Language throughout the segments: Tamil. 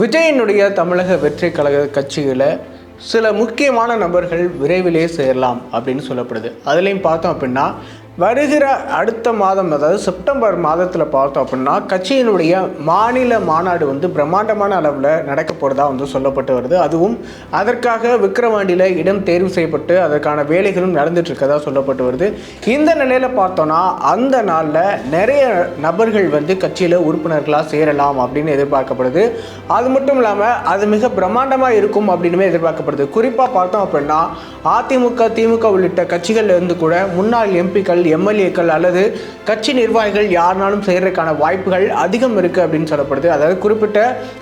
விஜயனுடைய தமிழக வெற்றி கழக கட்சியில் சில முக்கியமான நபர்கள் விரைவிலே சேரலாம் அப்படின்னு சொல்லப்படுது. அதுலேயும் பார்த்தோம் அப்படின்னா வருகிற அடுத்த மாதம் அதாவது செப்டம்பர் மாதத்தில் பார்த்தோம் அப்படின்னா கட்சியினுடைய மாநில மாநாடு வந்து பிரம்மாண்டமான அளவில் நடக்க போகிறதா வந்து சொல்லப்பட்டு வருது. அதுவும் அதற்காக விக்கிரவாண்டியில் இடம் தேர்வு செய்யப்பட்டு அதற்கான வேலைகளும் நடந்துட்டு இருக்கதா சொல்லப்பட்டு வருது. இந்த நிலையில் பார்த்தோன்னா அந்த நாளில் நிறைய நபர்கள் வந்து கட்சியில் உறுப்பினர்களாக சேரலாம் அப்படின்னு எதிர்பார்க்கப்படுது. அது மட்டும் இல்லாமல் அது மிக பிரம்மாண்டமாக இருக்கும் அப்படின்னுமே எதிர்பார்க்கப்படுது. குறிப்பாக பார்த்தோம் அப்படின்னா அதிமுக திமுக உள்ளிட்ட கட்சிகள்லேருந்து கூட முன்னாள் எம்பிக்கள் எம்எல்ஏக்கள் அல்லது கட்சி நிர்வாகிகள் யாருனாலும் செய்கிறதுக்கான வாய்ப்புகள் அதிகம் இருக்குது அப்படின்னு சொல்லப்படுது. அதாவது குறிப்பிட்ட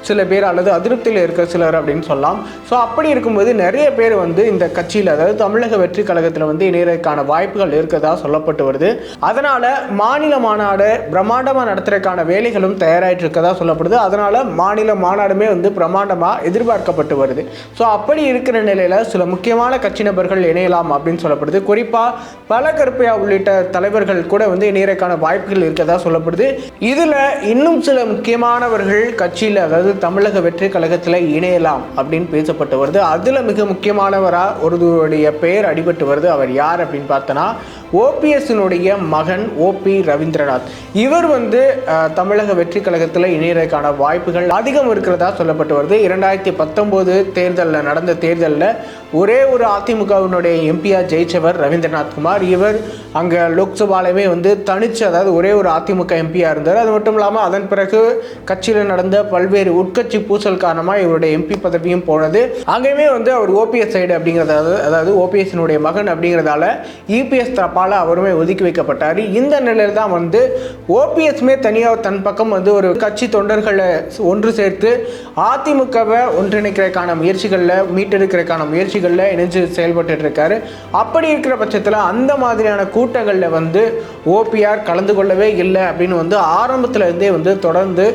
சில பேர் அல்லது அதிருப்தியில் இருக்கிற சிலர் அப்படின்னு சொல்லலாம். ஸோ அப்படி இருக்கும்போது நிறைய பேர் வந்து இந்த கட்சியில் அதாவது தமிழக வெற்றி கழகத்தில் வந்து இணையறதுக்கான வாய்ப்புகள் இருக்கதா சொல்லப்பட்டு வருது. அதனால் மாநில மாநாடு பிரம்மாண்டமாக நடத்துறதுக்கான வேலைகளும் தயாராகிட்டு இருக்கதா சொல்லப்படுது. அதனால் மாநில மாநாடுமே வந்து பிரம்மாண்டமாக எதிர்பார்க்கப்பட்டு வருது. ஸோ அப்படி இருக்கிற நிலையில் சில முக்கியமான கட்சி நபர்கள் இணையலாம் அப்படின்னு சொல்லப்படுது. குறிப்பாக பல கருப்பையா உள்ளிட்ட தலைவர்கள் கூட வந்து இணையறக்கான வாய்ப்புகள் இருக்கதா சொல்லப்படுது. இதில் இன்னும் சில முக்கியமானவர்கள் கட்சியில் அதாவது தமிழக வெற்றி கழகத்தில் இணையலாம் அப்படின்னு பேசப்பட்டு வருது. அதில் மிக முக்கியமானவராக ஒருவருடைய பெயர் அடிபட்டு வருது. அவர் யார் அப்படின்னு பார்த்தோன்னா ஓபிஎஸ்னுடைய மகன் ஓபி ரவீந்திரநாத். இவர் வந்து தமிழக வெற்றி கழகத்தில் இணையறதுக்கான வாய்ப்புகள் அதிகம் இருக்கிறதா சொல்லப்பட்டு வருது. இரண்டாயிரத்தி பத்தொம்போது தேர்தலில் நடந்த தேர்தலில் ஒரே ஒரு அதிமுகவினுடைய எம்பியாக ஜெயிச்சவர் ரவீந்திரநாத் குமார். இவர் அங்கே லோக்சபாலையுமே வந்து தனிச்சு அதாவது ஒரே ஒரு அதிமுக எம்பியாக இருந்தார். அது மட்டும் இல்லாமல் அதன் பிறகு கட்சியில் நடந்த பல்வேறு உட்கட்சி பூசல் காரணமாக இவருடைய எம்பி பதவியும் போனது. அங்கேயுமே வந்து அவர் ஓபிஎஸ் சைடு அப்படிங்கிறத அதாவது ஓபிஎஸ்னுடைய மகன் அப்படிங்கிறதால இபிஎஸ் தரப்பால் அவருமே ஒதுக்கி வைக்கப்பட்டார். இந்த நிலையில் தான் வந்து ஓபிஎஸ்மே தனியாக தன் பக்கம் வந்து ஒரு கட்சி தொண்டர்களை ஒன்று சேர்த்து அதிமுகவை ஒன்றிணைக்கிறதுக்கான முயற்சிகளில் மீட்டெடுக்கிறதுக்கான முயற்சிகளில் இணைஞ்சு செயல்பட்டு இருக்காரு. அப்படி இருக்கிற பட்சத்தில் அந்த மாதிரியான கூட்டங்களில் வந்து ஓபிஆர் கலந்து கொள்ளவே இல்லை அப்படின்னு வந்து ஆரம்பத்தில் இருந்தே வந்து தொடர்ந்து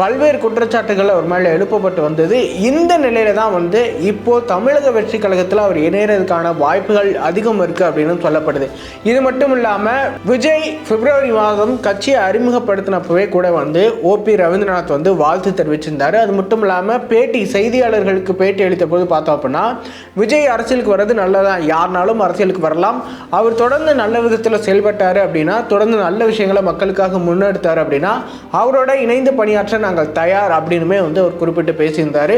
பல்வேறு குற்றச்சாட்டுகள் அவர் மேலே எழுப்பப்பட்டு வந்தது. இந்த நிலையில தான் வந்து இப்போ தமிழக வெற்றி கழகத்தில் அவர் இணையறதுக்கான வாய்ப்புகள் அதிகம் இருக்கு அப்படின்னு சொல்லப்படுது. இது மட்டும் இல்லாமல் விஜய் பிப்ரவரி மாதம் கட்சியை அறிமுகப்படுத்தினப்பவே கூட வந்து ஓபி ரவீந்திரநாத் வந்து வாழ்த்து தெரிவிச்சிருந்தாரு. அது மட்டும் இல்லாமல் பேட்டி செய்தியாளர்களுக்கு பேட்டி அளித்த போது பார்த்தோம் அப்படின்னா விஜய் அரசியலுக்கு வர்றது நல்லதான் யாருனாலும் அரசியலுக்கு வரலாம். அவர் தொடர்ந்து நல்ல விதத்தில் செயல்பட்டார் அப்படின்னா தொடர்ந்து நல்ல விஷயங்களை மக்களுக்காக முன்னெடுத்தார் அப்படின்னா அவரோட இணைந்து பணியாற்ற நாங்கள் தயார் அப்படின்னுமே வந்து அவர் குறிப்பிட்டு பேசியிருந்தார்.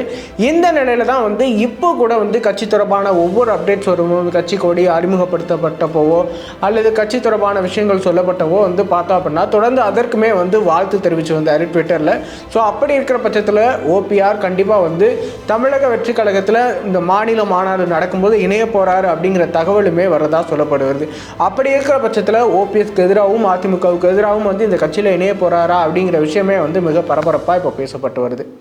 இந்த நிலையில தான் வந்து இப்போ கூட வந்து கட்சி தொடர்பான ஒவ்வொரு அப்டேட்ஸ் வரும்போது கட்சி கொடி அறிமுகப்படுத்தப்பட்டப்போவோ அல்லது கட்சி தொடர்பான விஷயங்கள் சொல்லப்பட்டவோ வந்து பார்த்தோம் அப்படின்னா தொடர்ந்து அதற்குமே வந்து வாழ்த்து தெரிவித்து வந்தார் ட்விட்டரில். ஸோ அப்படி இருக்கிற பட்சத்தில் ஓபிஆர் கண்டிப்பாக வந்து தமிழக வெற்றி கழகத்தில் இந்த மாநில மாநாடு நடக்கும்போது இணைய போகிறாரு அப்படிங்கிற தகவலுமே வரதா சொல்லப்படுகிறது. அப்படி இருக்கிற பட்சத்தில் ஓபிஎஸ்க்கு எதிராகவும் அதிமுகவுக்கு எதிராகவும் வந்து இந்த கட்சியில் இணைய போகிறாரா அப்படிங்கிற விஷயமே வந்து மிக பரபரப்பாக இப்போ பேசப்பட்டு வருது.